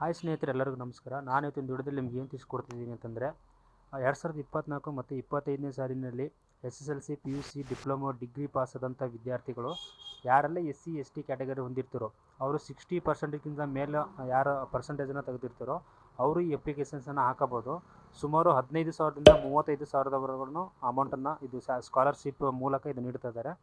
Hi ಸ್ನೇಹಿತರೆ, ಎಲ್ಲರಿಗೂ ನಮಸ್ಕಾರ. ನಾನು ಇವತ್ತಿನ ದುಡ್ಡದಲ್ಲಿ ನಿಮ್ಗೆ ಏನು ತಿಳಿಸ್ಕೊಡ್ತಿದ್ದೀನಿ ಅಂತಂದರೆ ಎರಡು ಸಾವಿರದ ಇಪ್ಪತ್ತ್ನಾಲ್ಕು ಮತ್ತು ಇಪ್ಪತ್ತೈದನೇ ಸಾಲಿನಲ್ಲಿ S S L C, P U C, diploma, degree pass ಆದಂಥ ವಿದ್ಯಾರ್ಥಿಗಳು ಯಾರೆಲ್ಲ S C S T category ಹೊಂದಿರ್ತಾರೋ, ಅವರು ಸಿಕ್ಸ್ಟಿ ಪರ್ಸೆಂಟ್ಗಿಂತ ಮೇಲೆ ಯಾರು ಪರ್ಸೆಂಟೇಜನ್ನು ತೆಗೆದಿರ್ತಾರೋ, ಅವರು ಈ ಅಪ್ಲಿಕೇಶನ್ಸನ್ನು ಹಾಕಬೋದು. ಸುಮಾರು ಹದಿನೈದು ಸಾವಿರದಿಂದ ಮೂವತ್ತೈದು ಸಾವಿರದವರೆಗೂ ಅಮೌಂಟನ್ನು ಇದು ಸ್ಕಾಲರ್ಶಿಪ್ ಮೂಲಕ ಇದು ನೀಡ್ತಾ ಇದ್ದಾರೆ.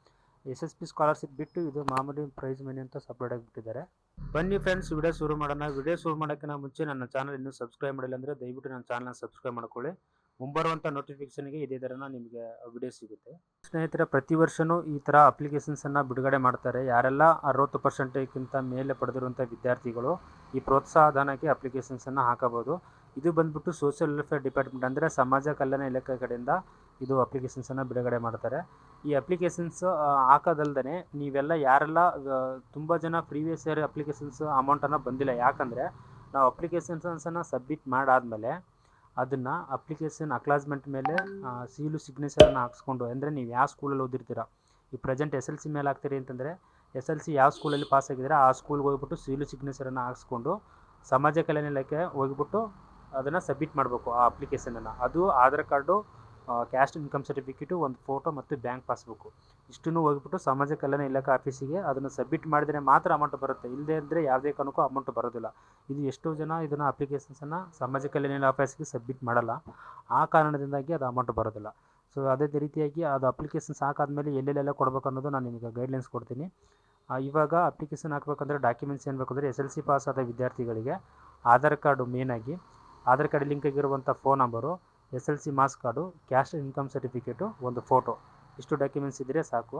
ಎಸ್ ಎಸ್ ಪಿ ಸ್ಕಾಲರ್ಶಿಪ್ ಬಿಟ್ಟು ಇದು ಮಾಮೂಲಿ ಪ್ರೈಸ್ ಮನಿ ಅಂತ ಸಪ್ರೇಟ್ ಆಗಿ ಬಿಟ್ಟಿದ್ದಾರೆ ಬನ್ನಿ ಫ್ರೆಂಡ್ಸ್ ವಿಡಿಯೋ ಶುರು ಮಾಡೋಣ. ವಿಡಿಯೋ ಶುರು ಮಾಡೋಕ್ಕಿಂತ ಮುಂಚೆ ನನ್ನ ಚಾನಲ್ ಇನ್ನೂ ಸಬ್ಸ್ಕ್ರೈಬ್ ಮಾಡಿಲ್ಲ ಅಂದರೆ ದಯವಿಟ್ಟು ನನ್ನ ಚಾನಲ್ನ ಸಬ್ಸ್ಕ್ರೈಬ್ ಮಾಡ್ಕೊಳ್ಳಿ. ಮುಂಬರುವಂಥ ನೋಟಿಫಿಕೇಷನ್ಗೆ ಇದೇ ಥರನ ನಿಮಗೆ ವಿಡಿಯೋ ಸಿಗುತ್ತೆ. ಸ್ನೇಹಿತರೆ, ಪ್ರತಿ ವರ್ಷವೂ ಈ ಥರ ಅಪ್ಲಿಕೇಶನ್ಸನ್ನು ಬಿಡುಗಡೆ ಮಾಡ್ತಾರೆ. ಯಾರೆಲ್ಲ ಅರವತ್ತು ಪರ್ಸೆಂಟೇಜ್ಗಿಂತ ಮೇಲೆ ಪಡೆದಿರುವಂಥ ವಿದ್ಯಾರ್ಥಿಗಳು ಈ ಪ್ರೋತ್ಸಾಹ ಧನಕ್ಕೆ ಅಪ್ಲಿಕೇಶನ್ಸನ್ನು ಹಾಕಬಹುದು. ಇದು ಬಂದ್ಬಿಟ್ಟು ಸೋಷಿಯಲ್ ವೆಲ್ಫೇರ್ ಡಿಪಾರ್ಟ್ಮೆಂಟ್ ಅಂದರೆ ಸಮಾಜ ಕಲ್ಯಾಣ ಇಲಾಖೆ ಕಡೆಯಿಂದ ಇದು ಅಪ್ಲಿಕೇಶನ್ಸನ್ನು ಬಿಡುಗಡೆ ಮಾಡ್ತಾರೆ. ಈ ಅಪ್ಲಿಕೇಶನ್ಸ್ ಹಾಕೋದಲ್ದೇ ನೀವೆಲ್ಲ ಯಾರೆಲ್ಲ ತುಂಬ ಜನ ಪ್ರೀವಿಯಸ್ ಇಯರ್ ಅಪ್ಲಿಕೇಶನ್ಸ್ ಅಮೌಂಟನ್ನು ಬಂದಿಲ್ಲ. ಯಾಕಂದರೆ ನಾವು ಅಪ್ಲಿಕೇಶನ್ಸನ್ನು ಸಬ್ಮಿಟ್ ಮಾಡಾದಮೇಲೆ ಅದನ್ನು ಅಪ್ಲಿಕೇಶನ್ ಅಕ್ಲಾಸ್ಮೆಂಟ್ ಮೇಲೆ ಸೀಲು ಸಿಗ್ನೇಚರನ್ನು ಹಾಕ್ಸ್ಕೊಂಡು, ಅಂದರೆ ನೀವು ಯಾವ ಸ್ಕೂಲಲ್ಲಿ ಓದಿರ್ತೀರ, ಈ ಪ್ರೆಸೆಂಟ್ ಎಸ್ ಎಲ್ ಸಿ ಮೇಲೆ ಹಾಕ್ತೀರಿ ಅಂತಂದರೆ ಎಸ್ ಎಲ್ ಸಿ ಯಾವ ಸ್ಕೂಲಲ್ಲಿ ಪಾಸ್ ಆಗಿದ್ರೆ ಆ ಸ್ಕೂಲ್ಗೆ ಹೋಗ್ಬಿಟ್ಟು ಸೀಲು ಸಿಗ್ನೇಚರನ್ನು ಹಾಕ್ಸ್ಕೊಂಡು ಸಮಾಜ ಕಲ್ಯಾಣ ಇಲಾಖೆ ಹೋಗ್ಬಿಟ್ಟು ಅದನ್ನು ಸಬ್ಮಿಟ್ ಮಾಡಬೇಕು, ಆ ಅಪ್ಲಿಕೇಶನನ್ನು ಅದು Aadhaar card caste income certificate ಒಂದು ಫೋಟೋ ಮತ್ತು ಬ್ಯಾಂಕ್ ಪಾಸ್ಬುಕ್ಕು ಇಷ್ಟನ್ನು ಹೋಗ್ಬಿಟ್ಟು ಸಮಾಜ ಕಲ್ಯಾಣ ಇಲಾಖೆ ಆಫೀಸಿಗೆ ಅದನ್ನು ಸಬ್ಮಿಟ್ ಮಾಡಿದರೆ ಮಾತ್ರ ಅಮೌಂಟ್ ಬರುತ್ತೆ. ಇಲ್ಲದೇ ಅಂದರೆ ಯಾವುದೇ ಕಾರಣಕ್ಕೂ ಅಮೌಂಟ್ ಬರೋದಿಲ್ಲ. ಇದು ಎಷ್ಟೋ ಜನ ಇದನ್ನು ಅಪ್ಲಿಕೇಶನ್ಸನ್ನು ಸಮಾಜ ಕಲ್ಯಾಣ ಆಫೀಸಿಗೆ ಸಬ್ಮಿಟ್ ಮಾಡಲ್ಲ. ಆ ಕಾರಣದಿಂದಾಗಿ ಅದು ಅಮೌಂಟ್ ಬರೋದಿಲ್ಲ. ಸೊ ಅದೇ ರೀತಿಯಾಗಿ ಅದು ಅಪ್ಲಿಕೇಶನ್ಸ್ ಹಾಕಾದ್ಮೇಲೆ ಎಲ್ಲೆಲ್ಲೆಲ್ಲ ಕೊಡಬೇಕು ಅನ್ನೋದು ನಾನು ನಿಮಗೆ ಗೈಡ್ಲೈನ್ಸ್ ಕೊಡ್ತೀನಿ. ಇವಾಗ ಅಪ್ಲಿಕೇಶನ್ ಹಾಕಬೇಕಂದ್ರೆ ಡಾಕ್ಯುಮೆಂಟ್ಸ್ ಏನು ಬೇಕಂದರೆ ಎಸ್ ಎಲ್ ಸಿ ಪಾಸ್ ಆದ ವಿದ್ಯಾರ್ಥಿಗಳಿಗೆ ಆಧಾರ್ ಕಾರ್ಡು ಮೇನಾಗಿ ಆಧಾರ್ ಕಾರ್ಡ್ ಲಿಂಕ್ ಆಗಿರುವಂಥ phone number, S L C marks card, caste income certificate, ಒಂದು ಫೋಟೋ. ಇಷ್ಟು ಡಾಕ್ಯುಮೆಂಟ್ಸ್ ಇದ್ದರೆ ಸಾಕು.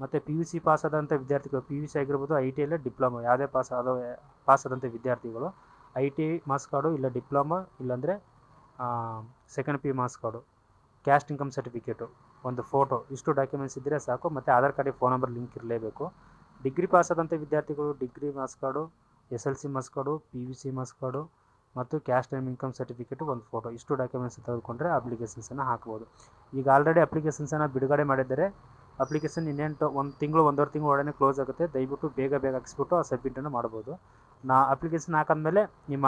ಮತ್ತು ಪಿ ಯು ಸಿ ಪಾಸ್ ವಿದ್ಯಾರ್ಥಿಗಳು, ಪಿ ಯು ಸಿ ಆಗಿರ್ಬೋದು ಐ ಟಿ ಇಲ್ಲ ಡಿಪ್ಲೊಮಾ, ಯಾವುದೇ ಪಾಸ್ ಆದ ಪಾಸ್ ವಿದ್ಯಾರ್ಥಿಗಳು, ಐ ಟಿ ಮಾರ್ಕ್ಸ್ ಕಾರ್ಡು ಇಲ್ಲ ಡಿಪ್ಲೊಮಾ, ಇಲ್ಲಾಂದರೆ second P marks card caste income certificate, ಒಂದು ಫೋಟೋ. ಇಷ್ಟು ಡಾಕ್ಯುಮೆಂಟ್ಸ್ ಇದ್ದರೆ ಸಾಕು. ಮತ್ತು ಆಧಾರ್ ಕಾರ್ಡಿಗೆ ಫೋನ್ ನಂಬರ್ ಲಿಂಕ್ ಇರಲೇಬೇಕು. ಡಿಗ್ರಿ ಪಾಸ್ ಆದಂಥ ವಿದ್ಯಾರ್ಥಿಗಳು, degree marks card, S L C marks card, P U C marks card ಮತ್ತು ಕ್ಯಾಶ್ ಟೈಮ್ ಇನ್ಕಮ್ ಸರ್ಟಿಫಿಕೇಟ್ ಒಂದು ಫೋಟೋ ಇಷ್ಟು ಡಾಕ್ಯುಮೆಂಟ್ಸ್ ತೆಗೆದುಕೊಂಡ್ರೆ ಅಪ್ಲಿಕೇಶನ್ಸನ್ನು ಹಾಕ್ಬೋದು. ಈಗ ಆಲ್ರೆಡಿ ಅಪ್ಲಿಕೇಶನ್ಸನ್ನು ಬಿಡುಗಡೆ ಮಾಡಿದರೆ ಅಪ್ಲಿಕೇಶನ್ ಇನ್ನೆಂಟು ಒಂದು ತಿಂಗಳು, ಒಂದೂವರೆ ತಿಂಗಳು ಒಳಗಡೆ ಕ್ಲೋಸ್ ಆಗುತ್ತೆ. ದಯವಿಟ್ಟು ಬೇಗ ಬೇಗ ಹಾಕ್ಸ್ಬಿಟ್ಟು ಆ ಸಬ್ಮಿಟನ್ನು ಮಾಡ್ಬೋದು. ನಾ ಅಪ್ಲಿಕೇಶನ್ ಹಾಕಿದ್ಮೇಲೆ ನಿಮ್ಮ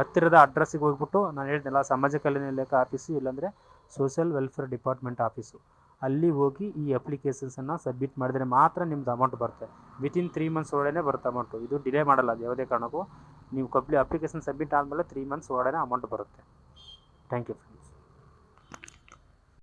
ಹತ್ತಿರದ ಅಡ್ರೆಸ್ಸಿಗೆ ಹೋಗ್ಬಿಟ್ಟು ನಾನು ಹೇಳಿದ್ನಲ್ಲ ಸಮಾಜ ಕಲ್ಯಾಣ ಇಲಾಖೆ ಆಫೀಸು ಇಲ್ಲಾಂದರೆ ಸೋಷಿಯಲ್ ವೆಲ್ಫೇರ್ ಡಿಪಾರ್ಟ್ಮೆಂಟ್ ಆಫೀಸು ಅಲ್ಲಿ ಹೋಗಿ ಈ ಅಪ್ಲಿಕೇಶನ್ಸನ್ನು ಸಬ್ಮಿಟ್ ಮಾಡಿದರೆ ಮಾತ್ರ ನಿಮ್ದು ಅಮೌಂಟ್ ಬರುತ್ತೆ. ವಿತಿನ್ ತ್ರೀ ಮಂತ್ಸ್ ಒಳಗಡೆ ಬರುತ್ತೆ ಅಮೌಂಟು ಇದು ಡಿಲೇ ಮಾಡಲ್ಲ, ಅದು ಯಾವುದೇ ಕಾರಣಕ್ಕೂ. ನೀವು ಕಂಪ್ಲೀ ಅಪ್ಲಿಕೇಶನ್ ಸಬ್ಮಿಟ್ ಆದಮೇಲೆ ತ್ರೀ ಮಂತ್ಸ್ ಒಳಗಡೆ ಅಮೌಂಟ್ ಬರುತ್ತೆ. Thank you